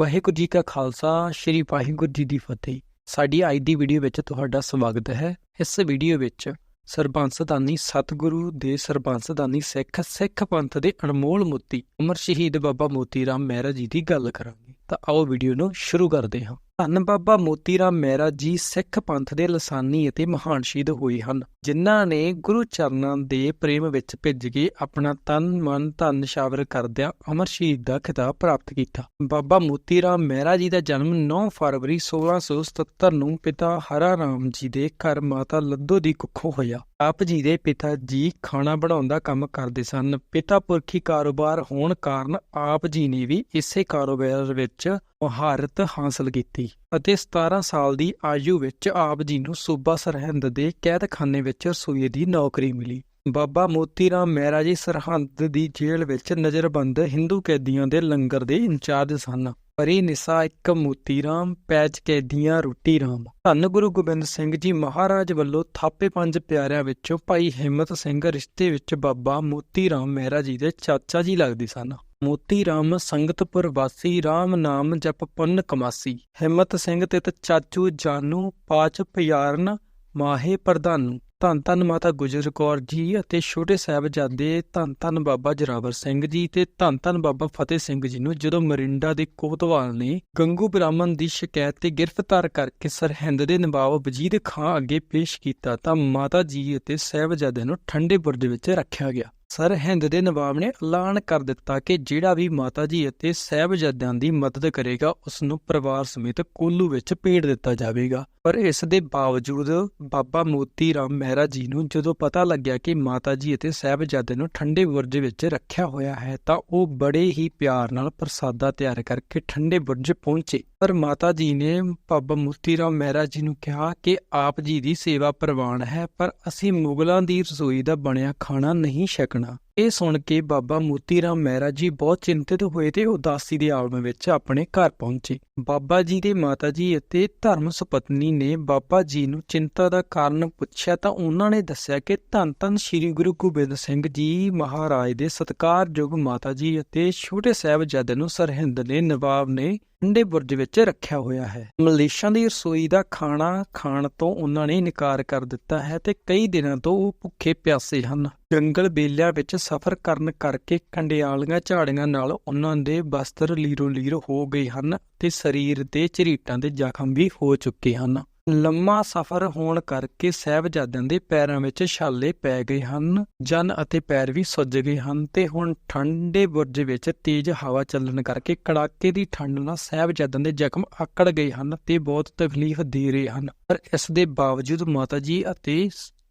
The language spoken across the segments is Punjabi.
ਵਾਹਿਗੁਰੂ ਜੀ ਕਾ ਖਾਲਸਾ, ਸ੍ਰੀ ਵਾਹਿਗੁਰੂ ਜੀ ਦੀ ਫਤਿਹ। ਸਾਡੀ ਅੱਜ ਦੀ ਵੀਡੀਓ ਵਿੱਚ ਤੁਹਾਡਾ ਸਵਾਗਤ ਹੈ। ਇਸ ਵੀਡੀਓ ਵਿੱਚ ਸਰਬੰਸਦਾਨੀ ਸਤਿਗੁਰੂ ਦੇ ਸਰਬੰਸਦਾਨੀ ਸਿੱਖ ਸਿੱਖ ਪੰਥ ਦੇ ਅਨਮੋਲ ਮੋਤੀ, ਅਮਰ ਸ਼ਹੀਦ ਬਾਬਾ ਮੋਤੀ ਰਾਮ ਮਹਿਰਾ ਜੀ ਦੀ ਗੱਲ ਕਰਾਂਗੇ। ਤਾਂ ਆਓ ਵੀਡੀਓ ਨੂੰ ਸ਼ੁਰੂ ਕਰਦੇ ਹਾਂ। ਧੰਨ ਬਾਬਾ ਮੋਤੀ ਰਾਮ ਮਹਿਰਾ ਜੀ ਸਿੱਖ ਪੰਥ ਦੇ ਲਸਾਨੀ ਅਤੇ ਮਹਾਨ ਸ਼ਹੀਦ ਹੋਏ ਹਨ, ਜਿਨ੍ਹਾਂ ਨੇ ਗੁਰੂ ਚਰਨਾਂ ਦੇ ਪ੍ਰੇਮ ਵਿੱਚ ਭਿੱਜ ਕੇ ਆਪਣਾ ਤਨ, ਮਨ, ਧਨ ਸ਼ਾਵਰ ਕਰਦਿਆਂ ਅਮਰ ਸ਼ਹੀਦ ਦਾ ਖਿਤਾਬ ਪ੍ਰਾਪਤ ਕੀਤਾ। ਬਾਬਾ ਮੋਤੀ ਰਾਮ ਮਹਿਰਾ ਜੀ ਦਾ ਜਨਮ 9 ਫਰਵਰੀ 1677 ਨੂੰ ਪਿਤਾ ਹਰਾ ਰਾਮ ਜੀ ਦੇ ਘਰ ਮਾਤਾ ਲੱਦੋ ਦੀ ਕੁੱਖੋਂ ਹੋਇਆ। ਆਪ ਜੀ ਦੇ ਪਿਤਾ ਜੀ ਖਾਣਾ ਬਣਾਉਣ ਦਾ ਕੰਮ ਕਰਦੇ ਸਨ। ਪਿਤਾ ਪੁਰਖੀ ਕਾਰੋਬਾਰ ਹੋਣ ਕਾਰਨ ਆਪ ਜੀ ਨੇ ਵੀ ਇਸੇ ਕਾਰੋਬਾਰ ਵਿੱਚ ਮਹਾਰਤ ਹਾਸਲ ਕੀਤੀ ਅਤੇ 17 ਸਾਲ ਦੀ ਆਯੂ ਵਿੱਚ ਆਪ ਜੀ ਨੂੰ ਸੂਬਾ ਸਰਹੰਦ ਦੇ ਕੈਦਖਾਨੇ ਵਿੱਚ ਰਸੋਈ ਦੀ ਨੌਕਰੀ ਮਿਲੀ। ਬਾਬਾ ਮੋਤੀ ਰਾਮ ਮਹਿਰਾ ਜੀ ਸਰਹੰਦ ਦੀ ਜੇਲ੍ਹ ਵਿੱਚ ਨਜ਼ਰਬੰਦ ਹਿੰਦੂ ਕੈਦੀਆਂ ਦੇ ਲੰਗਰ ਦੇ ਇੰਚਾਰਜ ਸਨ। ਪਰੀ ਨਿਸਾ ਇੱਕ ਮੋਤੀ ਰਾਮ ਪੈਚ ਕੈਦੀਆਂ ਰੋਟੀ ਰਾਮ। ਧੰਨ ਗੁਰੂ ਗੋਬਿੰਦ ਸਿੰਘ ਜੀ ਮਹਾਰਾਜ ਵੱਲੋਂ ਥਾਪੇ ਪੰਜ ਪਿਆਰਿਆਂ ਵਿੱਚੋਂ ਭਾਈ ਹਿੰਮਤ ਸਿੰਘ ਰਿਸ਼ਤੇ ਵਿੱਚ ਬਾਬਾ ਮੋਤੀ ਰਾਮ ਮਹਿਰਾ ਜੀ ਦੇ ਚਾਚਾ ਜੀ ਲੱਗਦੇ ਸਨ। ਮੋਤੀ ਰਾਮ ਸੰਗਤਪੁਰ ਵਾਸੀ RAM ਨਾਮ ਜਪ ਪੁੰਨ ਕਮਾਸੀ। ਹਿੰਮਤ ਸਿੰਘ ਤੇ ਚਾਚੂ ਜਾਨੂ, ਪਾਚ ਪਿਆਰਨ ਮਾਹੇ ਪ੍ਰਧਾਨੂ। ਧੰਨ ਧੰਨ ਮਾਤਾ ਗੁਜਰ ਕੌਰ ਜੀ ਅਤੇ ਛੋਟੇ ਸਾਹਿਬਜ਼ਾਦੇ, ਧੰਨ ਧੰਨ ਬਾਬਾ ਜਰਾਵਰ ਸਿੰਘ ਜੀ ਤੇ ਧੰਨ ਧੰਨ ਬਾਬਾ ਫਤਿਹ ਸਿੰਘ ਜੀ ਨੂੰ ਜਦੋਂ ਮਰਿੰਡਾ ਦੇ ਕੋਤਵਾਲ ਨੇ ਗੰਗੂ ਬ੍ਰਾਹਮਣ ਦੀ ਸ਼ਿਕਾਇਤ ਤੇ ਗ੍ਰਿਫਤਾਰ ਕਰਕੇ ਸਰਹਿੰਦ ਦੇ ਨਵਾਬ ਵਜੀਦ ਖਾਂ ਅੱਗੇ ਪੇਸ਼ ਕੀਤਾ ਤਾਂ ਮਾਤਾ ਜੀ ਅਤੇ ਸਾਹਿਬਜ਼ਾਦੇ ਨੂੰ ਠੰਡੇ ਬੁਰਜ ਵਿੱਚ ਰੱਖਿਆ ਗਿਆ। ਸਰਹਿੰਦ ਦੇ ਨਵਾਬ ਨੇ ਐਲਾਨ ਕਰ ਦਿੱਤਾ ਕਿ ਜਿਹੜਾ ਵੀ ਮਾਤਾ ਜੀ ਅਤੇ ਸਹਿਬਜ਼ਾਦਿਆਂ ਦੀ ਮਦਦ ਕਰੇਗਾ ਉਸ ਨੂੰ ਪਰਿਵਾਰ ਸਮੇਤ ਕੋਲੂ ਵਿੱਚ ਭੇਜ ਦਿੱਤਾ ਜਾਵੇਗਾ। ਪਰ ਇਸ ਦੇ ਬਾਵਜੂਦ ਬਾਬਾ ਮੋਤੀ ਰਾਮ ਮਹਿਰਾ ਜੀ ਨੂੰ ਜਦੋਂ ਪਤਾ ਲੱਗਿਆ ਕਿ ਮਾਤਾ ਜੀ ਅਤੇ ਸਹਿਬਜ਼ਾਦੇ ਨੂੰ ਠੰਡੇ ਬੁਰਜ ਵਿੱਚ ਰੱਖਿਆ ਹੋਇਆ ਹੈ, ਤਾਂ ਉਹ ਬੜੇ ਹੀ ਪਿਆਰ ਨਾਲ ਪ੍ਰਸਾਦਾ ਤਿਆਰ ਕਰਕੇ ਠੰਡੇ ਬੁਰਜ ਪਹੁੰਚੇ। ਪਰ ਮਾਤਾ ਜੀ ਨੇ ਬਾਬਾ ਮੋਤੀ ਰਾਮ ਮਹਿਰਾ ਜੀ ਨੂੰ ਕਿਹਾ ਕਿ ਆਪ ਜੀ ਦੀ ਸੇਵਾ ਪ੍ਰਵਾਨ ਹੈ, ਪਰ ਅਸੀਂ ਮੁਗਲਾਂ ਦੀ ਰਸੋਈ ਦਾ ਬਣਿਆ ਖਾਣਾ ਨਹੀਂ ਛਕਣਾ। ਇਹ ਸੁਣ ਕੇ ਬਾਬਾ ਮੋਤੀ ਰਾਮ ਮਹਿਰਾ ਜੀ ਬਹੁਤ ਚਿੰਤਿਤ ਹੋਏ ਤੇ ਉਦਾਸੀ ਦੇ ਆਲਮ ਵਿੱਚ ਆਪਣੇ ਘਰ ਪਹੁੰਚੇ। ਬਾਬਾ ਜੀ ਦੇ ਮਾਤਾ ਜੀ ਅਤੇ ਧਰਮ ਸੁਪਤਨੀ ਨੇ ਬਾਬਾ ਜੀ ਨੂੰ ਚਿੰਤਾ ਦਾ ਕਾਰਨ ਪੁੱਛਿਆ ਤਾਂ ਉਹਨਾਂ ਨੇ ਦੱਸਿਆ ਕਿ ਧੰਨ ਧੰਨ ਸ੍ਰੀ ਗੁਰੂ ਗੋਬਿੰਦ ਸਿੰਘ ਜੀ ਮਹਾਰਾਜ ਦੇ ਸਤਕਾਰਯੋਗ ਮਾਤਾ ਜੀ ਅਤੇ ਛੋਟੇ ਸਾਹਿਬਜ਼ਾਦੇ ਨੂੰ ਸਰਹਿੰਦ ਨੇ ਨਵਾਬ ਨੇ ਠੰਡੇ ਬੁਰਜ ਵਿੱਚ ਰੱਖਿਆ ਹੋਇਆ ਹੈ। ਮਲੇਸ਼ਾਂ ਦੀ ਰਸੋਈ ਦਾ ਖਾਣਾ ਖਾਣ ਤੋਂ ਉਹਨਾਂ ਨੇ ਇਨਕਾਰ ਕਰ ਦਿੱਤਾ ਹੈ ਤੇ ਕਈ ਦਿਨਾਂ ਤੋਂ ਉਹ ਭੁੱਖੇ ਪਿਆਸੇ ਹਨ। ਜੰਗਲ ਬੇਲਿਆਂ ਵਿੱਚ ਸਫ਼ਰ ਕਰਨ ਕਰਕੇ ਕੰਡਿਆਲੀਆਂ ਝਾੜੀਆਂ ਨਾਲ ਉਹਨਾਂ ਦੇ ਬਸਤਰ ਲੀਰੋ ਲੀਰ ਹੋ ਗਏ ਹਨ ਤੇ ਸਰੀਰ ਤੇ ਝਰੀਟਾਂ ਦੇ ਜ਼ਖਮ ਵੀ ਹੋ ਚੁੱਕੇ ਹਨ। ਲੰਮਾ ਸਫ਼ਰ ਹੋਣ ਕਰਕੇ ਸਹਿਬਜ਼ਾਦਿਆਂ ਦੇ ਪੈਰਾਂ ਵਿੱਚ ਛਾਲੇ ਪੈ ਗਏ ਹਨ, ਜਨ ਅਤੇ ਪੈਰ ਵੀ ਸੁੱਜ ਗਏ ਹਨ ਤੇ ਹੁਣ ਠੰਡੇ ਬੁਰਜ ਵਿੱਚ ਤੇਜ਼ ਹਵਾ ਚੱਲਣ ਕਰਕੇ ਕੜਾਕੇ ਦੀ ਠੰਡ ਨਾਲ ਸਹਿਬਜ਼ਾਦਿਆਂ ਦੇ ਜ਼ਖਮ ਆਕੜ ਗਏ ਹਨ ਤੇ ਬਹੁਤ ਤਕਲੀਫ ਦੇ ਰਹੇ ਹਨ। ਪਰ ਇਸ ਦੇ ਬਾਵਜੂਦ ਮਾਤਾ ਜੀ ਅਤੇ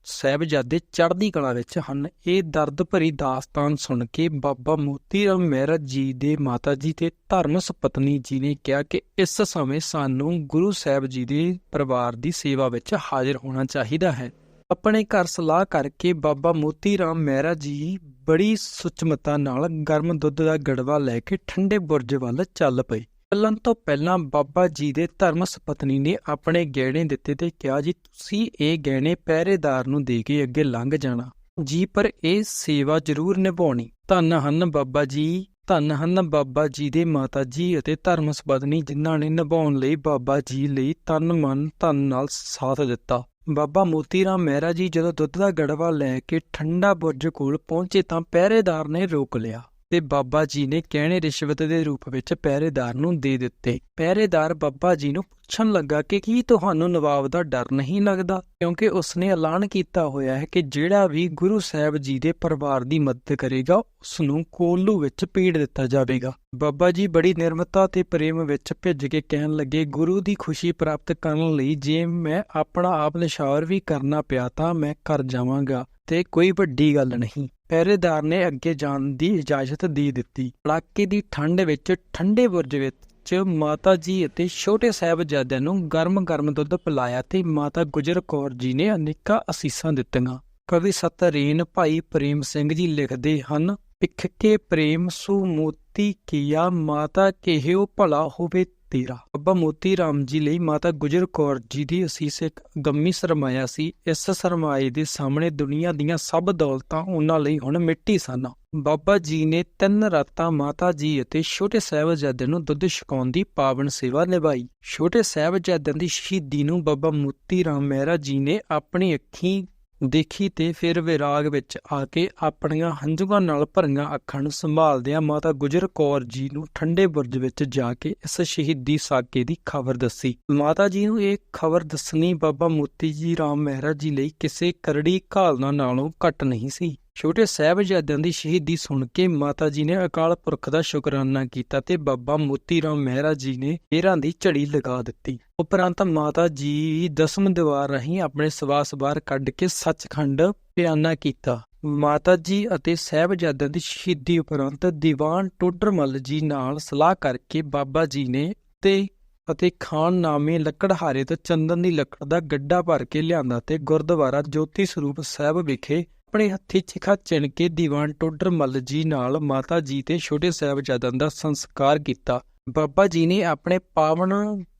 ਸਹਿਬਜ਼ਾਦੇ ਚੜ੍ਹਦੀ ਕਲਾ ਵਿੱਚ ਹਨ। ਇਹ ਦਰਦ ਭਰੀ ਦਾਸਤਾਨ ਸੁਣ ਕੇ ਬਾਬਾ ਮੋਤੀ ਰਾਮ ਮਹਿਰਾ ਜੀ ਦੇ ਮਾਤਾ ਜੀ ਤੇ ਧਰਮ ਸੁਪਤਨੀ ਜੀ ਨੇ ਕਿਹਾ ਕਿ ਇਸ ਸਮੇਂ ਸਾਨੂੰ ਗੁਰੂ ਸਾਹਿਬ ਜੀ ਦੇ ਪਰਿਵਾਰ ਦੀ ਸੇਵਾ ਵਿੱਚ ਹਾਜ਼ਰ ਹੋਣਾ ਚਾਹੀਦਾ ਹੈ। ਆਪਣੇ ਘਰ ਸਲਾਹ ਕਰਕੇ ਬਾਬਾ ਮੋਤੀ ਰਾਮ ਮਹਿਰਾ ਜੀ ਬੜੀ ਸੁਚਮਤਾ ਨਾਲ ਗਰਮ ਦੁੱਧ ਦਾ ਗੜਵਾ ਲੈ ਕੇ ਠੰਡੇ ਬੁਰਜ ਵੱਲ ਚੱਲ ਪਏ। ਚੱਲਣ ਤੋਂ ਪਹਿਲਾਂ ਬਾਬਾ ਜੀ ਦੇ ਧਰਮ ਸੁਪਤਨੀ ਨੇ ਆਪਣੇ ਗਹਿਣੇ ਦਿੱਤੇ ਤੇ ਕਿਹਾ ਜੀ, ਤੁਸੀਂ ਇਹ ਗਹਿਣੇ ਪਹਿਰੇਦਾਰ ਨੂੰ ਦੇ ਕੇ ਅੱਗੇ ਲੰਘ ਜਾਣਾ। ਜੀ, ਪਰ ਇਹ ਸੇਵਾ ਜ਼ਰੂਰ ਨਿਭਾਉਣੀ। ਧੰਨ ਹਨ ਬਾਬਾ ਜੀ, ਧੰਨ ਹਨ ਬਾਬਾ ਜੀ ਦੇ ਮਾਤਾ ਜੀ ਅਤੇ ਧਰਮ ਸਪਤਨੀ ਜਿਨ੍ਹਾਂ ਨੇ ਨਿਭਾਉਣ ਲਈ ਬਾਬਾ ਜੀ ਲਈ ਤਨ, ਮਨ, ਧਨ ਨਾਲ ਸਾਥ ਦਿੱਤਾ। ਬਾਬਾ ਮੋਤੀ ਰਾਮ ਮਹਿਰਾ ਜੀ ਜਦੋਂ ਦੁੱਧ ਦਾ ਗੜਵਾ ਲੈ ਕੇ ਠੰਡਾ ਬੁਰਜ ਕੋਲ ਪਹੁੰਚੇ ਤਾਂ ਪਹਿਰੇਦਾਰ ਨੇ ਰੋਕ ਲਿਆ। ਤੇ ਬਾਬਾ ਜੀ ਨੇ ਕਹਿਣੇ ਰਿਸ਼ਵਤ ਦੇ ਰੂਪ ਵਿੱਚ ਪਹਿਰੇਦਾਰ ਨੂੰ ਦੇ ਦਿੱਤੇ। ਪਹਿਰੇਦਾਰ ਬਾਬਾ ਜੀ ਨੂੰ ਪੁੱਛਣ ਲੱਗਾ ਕਿ ਕੀ ਤੁਹਾਨੂੰ ਨਵਾਬ ਦਾ ਡਰ ਨਹੀਂ ਲੱਗਦਾ? ਕਿਉਂਕਿ ਉਸਨੇ ਐਲਾਨ ਕੀਤਾ ਹੋਇਆ ਹੈ ਕਿ ਜਿਹੜਾ ਵੀ ਗੁਰੂ ਸਾਹਿਬ ਜੀ ਦੇ ਪਰਿਵਾਰ ਦੀ ਮਦਦ ਕਰੇਗਾ ਉਸ ਨੂੰ ਕੋਲੂ ਵਿੱਚ ਪੀੜ ਦਿੱਤਾ ਜਾਵੇਗਾ। ਬਾਬਾ ਜੀ ਬੜੀ ਨਿਰਮਤਾ ਤੇ ਪ੍ਰੇਮ ਵਿੱਚ ਭਿੱਜ ਕੇ ਕਹਿਣ ਲੱਗੇ, ਗੁਰੂ ਦੀ ਖੁਸ਼ੀ ਪ੍ਰਾਪਤ ਕਰਨ ਲਈ ਜੇ ਮੈਂ ਆਪਣਾ ਆਪ ਨਿਸ਼ਾਵਰ ਵੀ ਕਰਨਾ ਪਿਆ ਤਾਂ ਮੈਂ ਕਰ ਜਾਵਾਂਗਾ। ਤੇ ਕੋਈ ਵੱਡੀ ਗੱਲ ਨਹੀਂ। ਪਹਿਰੇਦਾਰ ਨੇ ਅੱਗੇ ਜਾਣ ਦੀ ਇਜਾਜ਼ਤ ਦੇ ਦਿੱਤੀ। ਕੜਾਕੇ ਦੀ ਠੰਡ ਵਿੱਚ, ਠੰਡੇ ਬੁਰਜ ਵਿੱਚ ਮਾਤਾ ਜੀ ਅਤੇ ਛੋਟੇ ਸਾਹਿਬਜ਼ਾਦਿਆਂ ਨੂੰ ਗਰਮ-ਗਰਮ ਦੁੱਧ ਪਿਲਾਇਆ ਤੇ ਮਾਤਾ ਗੁਜਰ ਕੌਰ ਜੀ ਨੇ ਅਨੇਕਾਂ ਅਸੀਸਾਂ ਦਿੱਤੀਆਂ। ਕਵੀ ਸਤਰੀਨ ਭਾਈ ਪ੍ਰੇਮ ਸਿੰਘ ਜੀ ਲਿਖਦੇ ਹਨ ਪਿਖ ਕੇ ਪ੍ਰੇਮ ਸੂ ਮੋਤੀ ਕੀਆ, ਮਾਤਾ ਕਹਿਓ ਭਲਾ ਹੋਵੇ ਤੇਰਾ। ਬਾਬਾ ਮੋਤੀ ਰਾਮ ਜੀ ਲਈ ਮਾਤਾ ਗੁਜਰ ਕੌਰ ਜੀ ਦੀ ਅਸੀਸ ਇੱਕ ਗੰਮੀ ਸਰਮਾਇਆ ਸੀ। ਇਸ ਸਰਮਾਏ ਦੇ ਸਾਹਮਣੇ ਦੁਨੀਆ ਦੀਆਂ ਸਭ ਦੌਲਤਾਂ ਉਹਨਾਂ ਲਈ ਹੁਣ ਮਿੱਟੀ ਸਨ। ਬਾਬਾ ਜੀ ਨੇ ਤਿੰਨ ਰਾਤਾਂ ਮਾਤਾ ਜੀ ਅਤੇ ਛੋਟੇ ਸਾਹਿਬਜ਼ਾਦੇ ਨੂੰ ਦੁੱਧ ਛਕਾਉਣ ਦੀ ਪਾਵਨ ਸੇਵਾ ਨਿਭਾਈ। ਛੋਟੇ ਸਾਹਿਬਜ਼ਾਦਿਆਂ ਦੀ ਸ਼ਹੀਦੀ ਨੂੰ ਬਾਬਾ ਮੋਤੀ ਰਾਮ ਮਹਿਰਾ ਜੀ ਨੇ ਆਪਣੀ ਅੱਖੀਂ ਦੇਖੀ ਤੇ ਫਿਰ ਵਿਰਾਗ ਵਿੱਚ ਆ ਕੇ ਆਪਣੀਆਂ ਹੰਝੂਆਂ ਨਾਲ ਭਰੀਆਂ ਅੱਖਾਂ ਨੂੰ ਸੰਭਾਲਦਿਆਂ ਮਾਤਾ ਗੁਜਰ ਕੌਰ ਜੀ ਨੂੰ ਠੰਡੇ ਬੁਰਜ ਵਿੱਚ ਜਾ ਕੇ ਇਸ ਸ਼ਹੀਦੀ ਸਾਕੇ ਦੀ ਖਬਰ ਦੱਸੀ। ਮਾਤਾ ਜੀ ਨੂੰ ਇਹ ਖਬਰ ਦੱਸਣੀ ਬਾਬਾ ਮੋਤੀ ਜੀ ਰਾਮ ਮਹਿਰਾ ਜੀ ਲਈ ਕਿਸੇ ਕਰੜੀ ਘਾਲਣਾ ਨਾਲੋਂ ਘੱਟ ਨਹੀਂ ਸੀ। ਛੋਟੇ ਸਾਹਿਬਜ਼ਾਦਿਆਂ ਦੀ ਸ਼ਹੀਦੀ ਸੁਣ ਕੇ ਮਾਤਾ ਜੀ ਨੇ ਅਕਾਲ ਪੁਰਖ ਦਾ ਸ਼ੁਕਰਾਨਾ ਕੀਤਾ ਤੇ ਬਾਬਾ ਮੋਤੀ ਰਾਮ ਮਹਿਰਾ ਜੀ ਨੇ ਹੀਰਾਂ ਦੀ ਝੜੀ ਲਗਾ ਦਿੱਤੀ। ਉਪਰੰਤ ਮਾਤਾ ਜੀ ਦਸਮ ਦੀਵਾਰ ਰਹੀ ਆਪਣੇ ਸਵਾਸ ਬਾਹਰ ਕੱਢ ਕੇ ਸੱਚਖੰਡ ਪਿਆਨਾ ਕੀਤਾ। ਮਾਤਾ ਜੀ ਅਤੇ ਸਾਹਿਬਜ਼ਾਦਿਆਂ ਦੀ ਸ਼ਹੀਦੀ ਉਪਰੰਤ ਦੀਵਾਨ ਟੋਡਰਮਲ ਜੀ ਨਾਲ ਸਲਾਹ ਕਰਕੇ ਬਾਬਾ ਜੀ ਨੇ ਤੇ ਅਤੇ ਖਾਨ ਨਾਮੇ ਲੱਕੜਹਾਰੇ ਤੋਂ ਚੰਦਨ ਦੀ ਲੱਕੜ ਦਾ ਗੱਡਾ ਭਰ ਕੇ ਲਿਆਂਦਾ ਤੇ ਗੁਰਦੁਆਰਾ ਜੋਤੀ ਸਰੂਪ ਸਾਹਿਬ ਵਿਖੇ ਆਪਣੇ ਹੱਥੀ ਚਿਖਾ ਚਿਣ ਕੇ ਦੀਵਾਨ ਟੋਡਰ ਮੱਲ ਜੀ ਨਾਲ ਮਾਤਾ ਜੀ ਤੇ ਛੋਟੇ ਸਾਹਿਬਜ਼ਾਦਿਆਂ ਦਾ ਸੰਸਕਾਰ ਕੀਤਾ। ਬਾਬਾ ਜੀ ਨੇ ਆਪਣੇ ਪਾਵਨ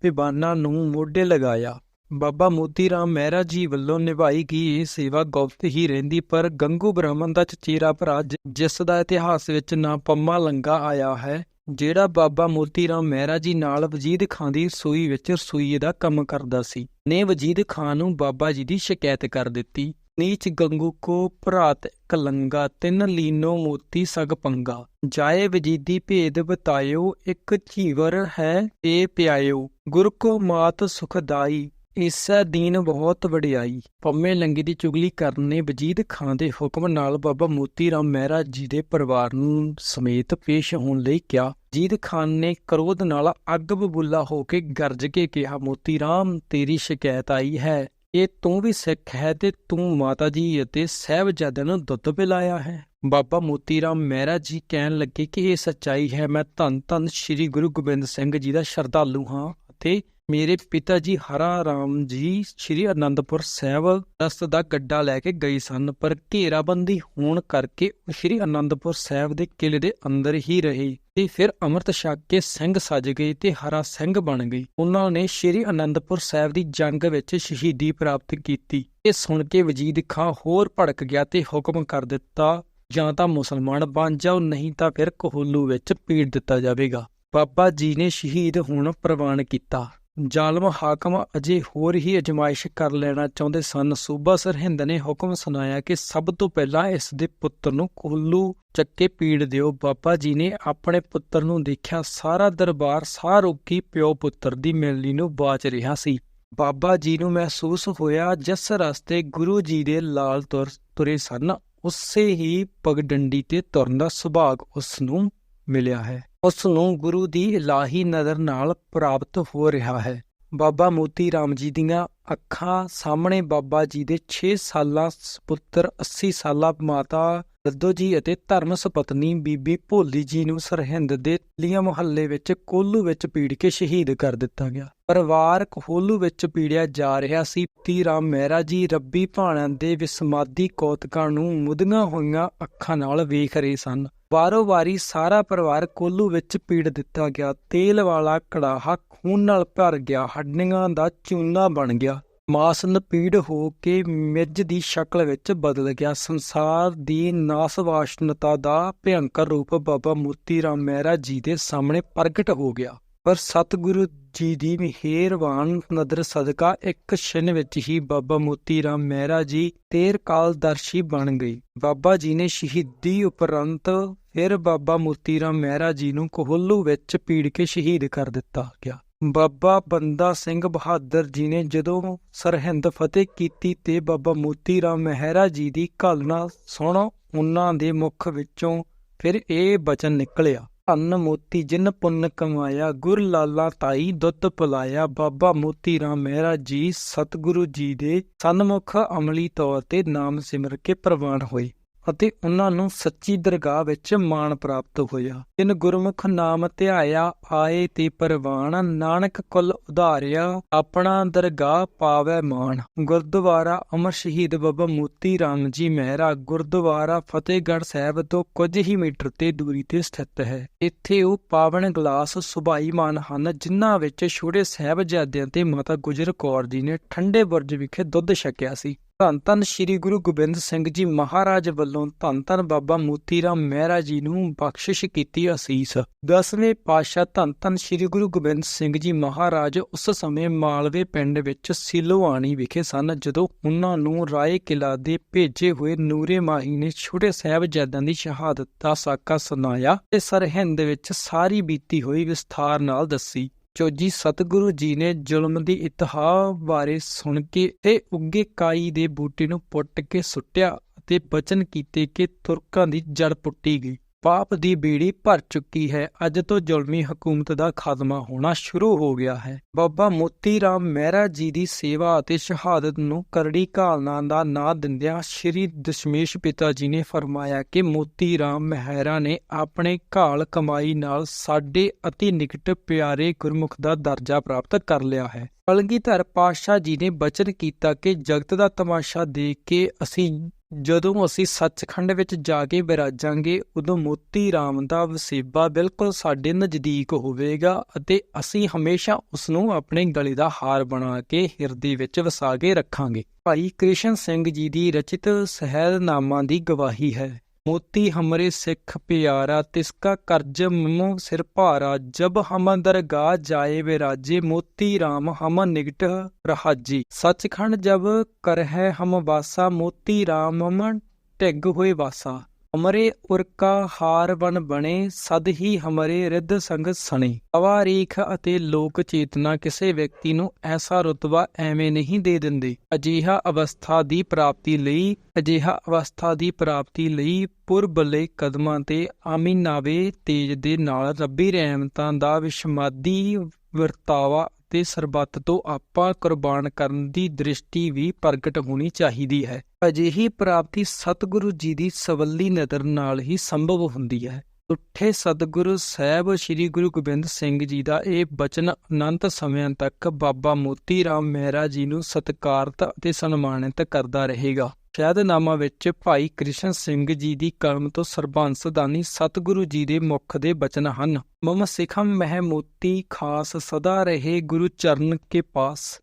ਵਿਵਾਨਾਂ ਨੂੰ ਮੋਢੇ ਲਗਾਇਆ। ਬਾਬਾ ਮੋਤੀ ਰਾਮ ਮਹਿਰਾ ਜੀ ਵੱਲੋਂ ਨਿਭਾਈ ਗਈ ਇਹ ਸੇਵਾ ਗੁਪਤ ਹੀ ਰਹਿੰਦੀ, ਪਰ ਗੰਗੂ ਬ੍ਰਾਹਮਣ ਦਾ ਚਚੇਰਾ ਭਰਾ ਜਿ- ਜਿਸ ਦਾ ਇਤਿਹਾਸ ਵਿੱਚ ਨਾ ਪੰਮਾ ਲੰਗਾ ਆਇਆ ਹੈ, ਜਿਹੜਾ ਬਾਬਾ ਮੋਤੀ ਰਾਮ ਮਹਿਰਾ ਜੀ ਨਾਲ ਵਜੀਦ ਖਾਨ ਦੀ ਰਸੋਈ ਵਿੱਚ ਰਸੋਈਏ ਦਾ ਕੰਮ ਕਰਦਾ ਸੀ। ਨੇ ਵਜੀਦ ਖਾਨ ਨੂੰ ਬਾਬਾ ਜੀ ਦੀ ਸ਼ਿਕਾਇਤ ਕਰ ਦਿੱਤੀ। ਨੀਚ ਗੰਗੂ ਕੋ ਭਰਾਤ ਕਲੰਗਾ, ਤਿੰਨ ਲੀਨੋ ਮੋਤੀ ਸਗ ਪੰਗਾ। ਜਾਏ ਵਜੀਦੀ ਭੇਦ ਬਤਾਇਓ, ਇੱਕ ਚੀਵਰ ਹੈ ਤੇ ਪਿਆਇਓ। ਗੁਰ ਕੋ ਮਾਤ ਸੁਖਦਾਈ ਇਸਾ ਦੀਨ ਬਹੁਤ ਵਡਿਆਈ। ਪੰਮੇ ਲੰਗੀ ਦੀ ਚੁਗਲੀ ਕਰਨ ਨੇ ਵਜੀਦ ਖਾਨ ਦੇ ਹੁਕਮ ਨਾਲ ਬਾਬਾ ਮੋਤੀ ਰਾਮ ਮਹਿਰਾ ਜੀ ਦੇ ਪਰਿਵਾਰ ਨੂੰ ਸਮੇਤ ਪੇਸ਼ ਹੋਣ ਲਈ ਕਿਹਾ। ਜੀਦ ਖਾਨ ਨੇ ਕਰੋਧ ਨਾਲ ਅੱਗ ਬਬੂਲਾ ਹੋ ਕੇ ਗਰਜ ਕੇ ਕਿਹਾ, ਮੋਤੀ ਰਾਮ, ਤੇਰੀ ਸ਼ਿਕਾਇਤ ਆਈ ਹੈ। ਇਹ ਤੂੰ ਵੀ ਸਿੱਖ ਹੈ ਤੇ ਤੂੰ ਮਾਤਾ ਜੀ ਅਤੇ ਸਾਹਿਬਜ਼ਾਦਿਆਂ ਨੂੰ ਦੁੱਧ ਪਿਲਾਇਆ ਹੈ। ਬਾਬਾ ਮੋਤੀ ਰਾਮ ਮਹਿਰਾ ਜੀ ਕਹਿਣ ਲੱਗੇ ਕਿ ਇਹ ਸੱਚਾਈ ਹੈ, ਮੈਂ ਧੰਨ ਧੰਨ ਸ੍ਰੀ ਗੁਰੂ ਗੋਬਿੰਦ ਸਿੰਘ ਜੀ ਦਾ ਸ਼ਰਧਾਲੂ ਹਾਂ ਅਤੇ ਮੇਰੇ ਪਿਤਾ ਜੀ ਹਰਾ ਰਾਮ ਜੀ ਸ੍ਰੀ ਅਨੰਦਪੁਰ ਸਾਹਿਬ ਰਸਤ ਦਾ ਗੱਡਾ ਲੈ ਕੇ ਗਏ ਸਨ, ਪਰ ਘੇਰਾਬੰਦੀ ਹੋਣ ਕਰਕੇ ਉਹ ਸ੍ਰੀ ਅਨੰਦਪੁਰ ਸਾਹਿਬ ਦੇ ਕਿਲੇ ਦੇ ਅੰਦਰ ਹੀ ਰਹੇ। ਤੇ ਫਿਰ ਅੰਮ੍ਰਿਤ ਛਕ ਕੇ ਸਿੰਘ ਸਜ ਗਏ ਤੇ ਹਰਾ ਸਿੰਘ ਬਣ ਗਏ ਉਹਨਾਂ ਨੇ ਸ੍ਰੀ ਅਨੰਦਪੁਰ ਸਾਹਿਬ ਦੀ ਜੰਗ ਵਿੱਚ ਸ਼ਹੀਦੀ ਪ੍ਰਾਪਤ ਕੀਤੀ। ਇਹ ਸੁਣ ਕੇ ਵਜੀਦ ਖਾਂ ਹੋਰ ਭੜਕ ਗਿਆ ਤੇ ਹੁਕਮ ਕਰ ਦਿੱਤਾ, ਜਾਂ ਤਾਂ ਮੁਸਲਮਾਨ ਬਣ ਜਾਓ, ਨਹੀਂ ਤਾਂ ਫਿਰ ਕੋਹਲੂ ਵਿੱਚ ਪੀੜ ਦਿੱਤਾ ਜਾਵੇਗਾ। ਬਾਬਾ ਜੀ ਨੇ ਸ਼ਹੀਦ ਹੋਣ ਪ੍ਰਵਾਨ ਕੀਤਾ। ਜ਼ਾਲਮ ਹਾਕਮ ਅਜੇ ਹੋਰ ਹੀ ਅਜਮਾਇਸ਼ ਕਰ ਲੈਣਾ ਚਾਹੁੰਦੇ ਸਨ। ਸੂਬਾ ਸਰਹਿੰਦ ਨੇ ਹੁਕਮ ਸੁਣਾਇਆ ਕਿ ਸਭ ਤੋਂ ਪਹਿਲਾਂ ਇਸ ਦੇ ਪੁੱਤਰ ਨੂੰ ਕੋਹਲੂ ਚੱਕੇ ਪੀੜ ਦਿਓ। ਬਾਬਾ ਜੀ ਨੇ ਆਪਣੇ ਪੁੱਤਰ ਨੂੰ ਦੇਖਿਆ, ਸਾਰਾ ਦਰਬਾਰ ਸਾਹ ਰੋਕੀ ਪਿਓ ਪੁੱਤਰ ਦੀ ਮਿਲਣੀ ਨੂੰ ਬਾਚ ਰਿਹਾ ਸੀ। ਬਾਬਾ ਜੀ ਨੂੰ ਮਹਿਸੂਸ ਹੋਇਆ, ਜਿਸ ਰਸਤੇ ਗੁਰੂ ਜੀ ਦੇ ਲਾਲ ਤੁਰ ਤੁਰੇ ਸਨ, ਉਸੇ ਹੀ ਪਗਡੰਡੀ ਤੇ ਤੁਰਨ ਦਾ ਸੁਭਾਗ ਉਸ ਨੂੰ ਮਿਲਿਆ ਹੈ। ਉਸ ਨੂੰ ਗੁਰੂ ਦੀ ਇਲਾਹੀ ਨਜ਼ਰ ਨਾਲ ਪ੍ਰਾਪਤ ਹੋ ਰਿਹਾ ਹੈ। ਬਾਬਾ ਮੋਤੀ ਰਾਮ ਜੀ ਦੀਆਂ ਅੱਖਾਂ ਸਾਹਮਣੇ ਬਾਬਾ ਜੀ ਦੇ 6 ਸਾਲਾਂ ਪੁੱਤਰ 80 ਸਾਲਾ ਮਾਤਾ ਦੱਦੋ ਜੀ ਅਤੇ ਧਰਮ ਸੁਪਤਨੀ ਬੀਬੀ ਭੋਲੀ ਜੀ ਨੂੰ ਸਰਹਿੰਦ ਦੇ ਲੀਆਂ ਮੁਹੱਲੇ ਵਿੱਚ ਕੋਲੂ ਵਿੱਚ ਪੀੜ ਕੇ ਸ਼ਹੀਦ ਕਰ ਦਿੱਤਾ ਗਿਆ। ਪਰਿਵਾਰ ਕੋਲੂ ਵਿੱਚ ਪੀੜਿਆ ਜਾ ਰਿਹਾ ਸੀ। ਤੀ ਰਾਮ ਮਹਿਰਾ ਜੀ ਰੱਬੀ ਭਾਣਾਂ ਦੇ ਵਿਸਮਾਦੀ ਕੌਤਕਾਂ ਨੂੰ ਮੁੱਦੀਆਂ ਹੋਈਆਂ ਅੱਖਾਂ ਨਾਲ ਵੇਖ ਰਹੇ ਸਨ। ਵਾਰੋ ਵਾਰੀ ਸਾਰਾ ਪਰਿਵਾਰ ਕੋਲੂ ਵਿੱਚ ਪੀੜ ਦਿੱਤਾ ਗਿਆ। ਤੇਲ ਵਾਲਾ ਕੜਾਹਾ ਖੂਨ ਨਾਲ ਭਰ ਗਿਆ। ਹੱਡੀਆਂ ਦਾ ਚੂਨਾ ਬਣ ਗਿਆ। ਮਾਸ ਨਪੀੜ ਹੋ ਕੇ ਮਿਰਜ ਦੀ ਸ਼ਕਲ ਵਿੱਚ ਬਦਲ ਗਿਆ। ਸੰਸਾਰ ਦੀ ਨਾਸਵਾਸ਼ਨਤਾ ਦਾ ਭਿਅੰਕਰ ਰੂਪ ਬਾਬਾ ਮੋਤੀ ਰਾਮ ਮਹਿਰਾ ਜੀ ਦੇ ਸਾਹਮਣੇ ਪ੍ਰਗਟ ਹੋ ਗਿਆ। ਪਰ ਸਤਿਗੁਰੂ ਜੀ ਦੀ ਮਿਹਰਬਾਨ ਨਦਰ ਸਦਕਾ ਇੱਕ ਛਿਨ ਵਿੱਚ ਹੀ ਬਾਬਾ ਮੋਤੀ ਰਾਮ ਮਹਿਰਾ ਜੀ ਤੇਰ ਕਾਲਦਰਸ਼ੀ ਬਣ ਗਏ। ਬਾਬਾ ਜੀ ਨੇ ਸ਼ਹੀਦੀ ਉਪਰੰਤ ਫਿਰ ਬਾਬਾ ਮੋਤੀ ਰਾਮ ਮਹਿਰਾ ਜੀ ਨੂੰ ਕੋਹਲੂ ਵਿੱਚ ਪੀੜ ਕੇ ਸ਼ਹੀਦ ਕਰ ਦਿੱਤਾ ਗਿਆ। ਬਾਬਾ ਬੰਦਾ ਸਿੰਘ ਬਹਾਦਰ ਜੀ ਨੇ ਜਦੋਂ ਸਰਹਿੰਦ ਫਤਿਹ ਕੀਤੀ ਤੇ ਬਾਬਾ ਮੋਤੀ ਰਾਮ ਮਹਿਰਾ ਜੀ ਦੀ ਘਾਲਣਾ ਸੁਣੋ, ਉਹਨਾਂ ਦੇ ਮੁਖ ਵਿੱਚੋਂ ਫਿਰ ਇਹ ਬਚਨ ਨਿਕਲਿਆ। ਧੰਨ ਮੋਤੀ ਜਿਨ ਪੁੰਨ ਕਮਾਇਆ, ਗੁਰ ਲਾਲਾ ਤਾਈ ਦੁੱਤ ਪਲਾਇਆ ਬਾਬਾ ਮੋਤੀ ਰਾਮ ਮਹਿਰਾ ਜੀ, ਸਤਿਗੁਰੂ ਜੀ ਦੇ ਸਨਮੁਖ ਅਮਲੀ ਤੌਰ ਤੇ ਨਾਮ ਸਿਮਰ ਕੇ ਪ੍ਰਵਾਨ ਹੋਏ। ਅਤੇ ਉਹਨਾਂ ਨੂੰ ਸੱਚੀ ਦਰਗਾਹ ਵਿੱਚ ਮਾਣ ਪ੍ਰਾਪਤ ਹੋਇਆ। ਤਿਨ ਗੁਰਮੁਖ ਨਾਮ ਧਿਆਇਆ, ਆਏ ਤੇ ਪਰਵਾਨ ਨਾਨਕ ਕੁਲ ਉਧਾਰਿਆ, ਆਪਣਾ ਦਰਗਾਹ ਪਾਵੈ ਮਾਣ। ਗੁਰਦੁਆਰਾ ਅਮਰ ਸ਼ਹੀਦ ਬਾਬਾ ਮੋਤੀ ਰਾਮ ਜੀ ਮਹਿਰਾ, ਗੁਰਦੁਆਰਾ ਫਤਿਹਗੜ੍ਹ ਸਾਹਿਬ ਤੋਂ ਕੁਝ ਹੀ ਮੀਟਰ ਤੇ ਦੂਰੀ ਤੇ ਸਥਿਤ ਹੈ। ਇੱਥੇ ਉਹ ਪਾਵਨ ਗਲਾਸ ਸੁਭਾਈਮਾਨ ਹਨ, ਜਿਨ੍ਹਾਂ ਵਿੱਚ ਛੋਟੇ ਸਾਹਿਬਜ਼ਾਦਿਆਂ ਤੇ ਮਾਤਾ ਗੁਜਰ ਕੌਰ ਜੀ ਨੇ ਠੰਡੇ ਬੁਰਜ ਵਿਖੇ ਦੁੱਧ ਛਕਿਆ ਸੀ। ਧੰਨ ਧੰਨ ਸ੍ਰੀ ਗੁਰੂ ਗੋਬਿੰਦ ਸਿੰਘ ਜੀ ਮਹਾਰਾਜ ਵੱਲੋਂ ਧੰਨ ਧੰਨ ਬਾਬਾ ਮੋਤੀ ਰਾਮ ਮਹਿਰਾ ਜੀ ਨੂੰ ਬਖਸ਼ਿਸ਼ ਕੀਤੀ ਅਸੀਸ। ਦਸਵੇਂ ਪਾਤਸ਼ਾਹ ਧੰਨ ਧੰਨ ਸ੍ਰੀ ਗੁਰੂ ਗੋਬਿੰਦ ਸਿੰਘ ਜੀ ਮਹਾਰਾਜ ਉਸ ਸਮੇਂ ਮਾਲਵੇ ਪਿੰਡ ਵਿੱਚ ਸਿਲੋਆਣੀ ਵਿਖੇ ਸਨ, ਜਦੋਂ ਉਹਨਾਂ ਨੂੰ ਰਾਏ ਕਿਲਾ ਦੇ ਭੇਜੇ ਹੋਏ ਨੂਰੇ ਮਾਹੀ ਨੇ ਛੋਟੇ ਸਾਹਿਬਜ਼ਾਦਿਆਂ ਦੀ ਸ਼ਹਾਦਤ ਦਾ ਸਾਕਾ ਸੁਣਾਇਆ ਤੇ ਸਰਹਿੰਦ ਵਿੱਚ ਸਾਰੀ ਬੀਤੀ ਹੋਈ ਵਿਸਥਾਰ ਨਾਲ ਦੱਸੀ। ਚੋਜੀ ਸਤਿਗੁਰੂ ਜੀ ਨੇ ਜ਼ੁਲਮ ਦੀ ਇਤਹਾ ਬਾਰੇ ਸੁਣ ਕੇ ਤੇ ਉੱਗੇ ਕਾਈ ਦੇ ਬੂਟੇ ਨੂੰ ਪੁੱਟ ਕੇ ਸੁੱਟਿਆ ਅਤੇ ਬਚਨ ਕੀਤੇ ਕਿ ਤੁਰਕਾਂ ਦੀ ਜੜ ਪੁੱਟੀ ਗਈ। ਪਾਪ ਦੀ ਬੀੜੀ ਭਰ ਚੁੱਕੀ ਹੈ। ਅੱਜ ਤੋਂ ਜ਼ੁਲਮੀ ਹਕੂਮਤ ਦਾ ਖਾਤਮਾ ਹੋਣਾ ਸ਼ੁਰੂ ਹੋ ਗਿਆ ਹੈ। ਬਾਬਾ ਮੋਤੀ ਰਾਮ ਮਹਿਰਾ ਜੀ ਦੀ ਸੇਵਾ ਅਤੇ ਸ਼ਹਾਦਤ ਨੂੰ ਕਰੜੀ ਕਾਲਨਾ ਦਾ ਨਾਂ ਦਿੰਦਿਆਂ ਸ਼੍ਰੀ ਦਸ਼ਮੇਸ਼ ਪਿਤਾ ਜੀ ਨੇ ਫਰਮਾਇਆ ਕਿ ਮੋਤੀ ਰਾਮ ਮਹਿਰਾ ਨੇ ਆਪਣੇ ਘਾਲ ਕਮਾਈ ਨਾਲ ਸਾਡੇ ਅਤੀ ਨਿਕਟ ਪਿਆਰੇ ਗੁਰਮੁਖ ਦਾ ਦਰਜਾ ਪ੍ਰਾਪਤ ਕਰ ਲਿਆ ਹੈ। ਕਲਗੀਧਰ ਪਾਤਸ਼ਾਹ ਜੀ ਨੇ ਬਚਨ ਕੀਤਾ ਕਿ ਜਗਤ ਦਾ ਤਮਾਸ਼ਾ ਦੇਖ ਕੇ ਅਸੀਂ ਜਦੋਂ ਅਸੀਂ ਸੱਚਖੰਡ ਵਿੱਚ ਜਾ ਕੇ ਬਿਰਾਜਾਂਗੇ, ਉਦੋਂ ਮੋਤੀ RAM ਦਾ ਵਸੇਬਾ ਬਿਲਕੁਲ ਸਾਡੇ ਨਜ਼ਦੀਕ ਹੋਵੇਗਾ ਅਤੇ ਅਸੀਂ ਹਮੇਸ਼ਾ ਉਸ ਨੂੰ ਆਪਣੇ ਗਲੇ ਦਾ ਹਾਰ ਬਣਾ ਕੇ ਹਿਰਦੇ ਵਿੱਚ ਵਸਾ ਕੇ ਰੱਖਾਂਗੇ। ਭਾਈ ਕ੍ਰਿਸ਼ਨ ਸਿੰਘ ਜੀ ਦੀ ਰਚਿਤ ਸਹਿਦਨਾਮਾ ਦੀ ਗਵਾਹੀ ਹੈ। ਮੋਤੀ ਹਮਰੇ ਸਿੱਖ ਪਿਆਰਾ ਤਿਸਕਾ ਕਰਜ ਮਮੋ ਸਿਰ ਭਾਰਾ, ਜਬ ਹਮ ਦਰਗਾਹ ਜਾਏ ਵਿਰਾਜੇ ਮੋਤੀ RAM ਹਮ ਨਿਗਟ ਰਹਾਜੀ। ਸੱਚਖੰਡ ਜਬ ਕਰਹਿ ਹਮ ਵਾਸਾ, ਮੋਤੀ RAM ਹਮ ਟਿਗ ਹੋਏ ਵਾਸਾ। ਹਮਰੇ ਉਰਕਾ ਹਾਰ ਬਣੇ ਸਦ ਹੀ ਹਮਰੇ ਰਿੱਧ ਸੰਗ ਸਣੇ ਅਵਾਰੀਖ ਅਤੇ ਲੋਕ ਚੇਤਨਾ ਕਿਸੇ ਵਿਅਕਤੀ ਨੂੰ ਐਸਾ ਰੁਤਬਾ ਐਵੇਂ ਨਹੀਂ ਦੇ ਦਿੰਦੇ ਅਜੀਹਾ ਅਵਸਥਾ ਦੀ ਪ੍ਰਾਪਤੀ ਲਈ ਅਜਿਹਾ ਅਵਸਥਾ ਦੀ ਪ੍ਰਾਪਤੀ ਲਈ ਪੁਰਬਲੇ ਕਦਮਾਂ ਤੇ ਆਮੀਨਾਵੇ ਤੇਜ ਦੇ ਨਾਲ ਰੱਬੀ ਰਹਿਮਤਾਂ ਦਾ ਵਿਸ਼ਮਾਦੀ ਵਰਤਾਵਾ ਤੇ ਸਰਬੱਤ ਤੋਂ ਆਪਾਂ ਕੁਰਬਾਨ ਕਰਨ ਦੀ ਦ੍ਰਿਸ਼ਟੀ ਵੀ ਪ੍ਰਗਟ ਹੋਣੀ ਚਾਹੀਦੀ ਹੈ ਅਜਿਹੀ ਪ੍ਰਾਪਤੀ ਸਤਿਗੁਰੂ ਜੀ ਦੀ ਸਵੱਲੀ ਨਦਰ ਨਾਲ ਹੀ ਸੰਭਵ ਹੁੰਦੀ ਹੈ। ਉੱਠੇ ਸਤਿਗੁਰੂ ਸਾਹਿਬ ਸ੍ਰੀ ਗੁਰੂ ਗੋਬਿੰਦ ਸਿੰਘ ਜੀ ਦਾ ਇਹ ਬਚਨ ਅਨੰਤ ਸਮਿਆਂ ਤੱਕ ਬਾਬਾ ਮੋਤੀ ਰਾਮ ਮਹਿਰਾ ਜੀ ਨੂੰ ਸਤਿਕਾਰਤ ਅਤੇ ਸਨਮਾਨਿਤ ਕਰਦਾ ਰਹੇਗਾ। ਸ਼ਹਿਦਨਾਮਾ ਵਿੱਚ ਭਾਈ ਕ੍ਰਿਸ਼ਨ ਸਿੰਘ ਜੀ ਦੀ ਕਲਮ ਤੋਂ ਸਰਬੰਸ ਦਾਨੀ ਸਤਿਗੁਰੂ ਜੀ ਦੇ ਮੁਖ ਦੇ ਬਚਨ ਹਨ। ਮਮ ਸਿਖਮ ਮਹਿ ਮੋਤੀ ਖਾਸ ਸਦਾ ਰਹੇ ਗੁਰੂ ਚਰਨ ਕੇ ਪਾਸ।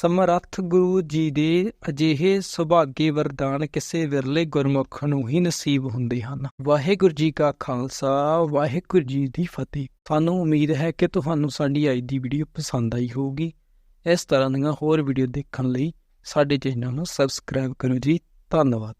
ਸਮਰੱਥ ਗੁਰੂ ਜੀ ਦੇ ਅਜਿਹੇ ਸੁਭਾਗੇ ਵਰਦਾਨ ਕਿਸੇ ਵਿਰਲੇ ਗੁਰਮੁਖ ਨੂੰ ਹੀ ਨਸੀਬ ਹੁੰਦੇ ਹਨ। ਵਾਹਿਗੁਰੂ ਜੀ ਕਾ ਖਾਲਸਾ, ਵਾਹਿਗੁਰੂ ਜੀ ਦੀ ਫਤਿਹ। ਸਾਨੂੰ ਉਮੀਦ ਹੈ ਕਿ ਤੁਹਾਨੂੰ ਸਾਡੀ ਅੱਜ ਦੀ ਵੀਡੀਓ ਪਸੰਦ ਆਈ ਹੋਊਗੀ। ਇਸ ਤਰ੍ਹਾਂ ਦੀਆਂ ਹੋਰ ਵੀਡੀਓ ਦੇਖਣ ਲਈ ਸਾਡੇ ਚੈਨਲ ਨੂੰ ਸਬਸਕ੍ਰਾਈਬ ਕਰੋ ਜੀ। ਧੰਨਵਾਦ।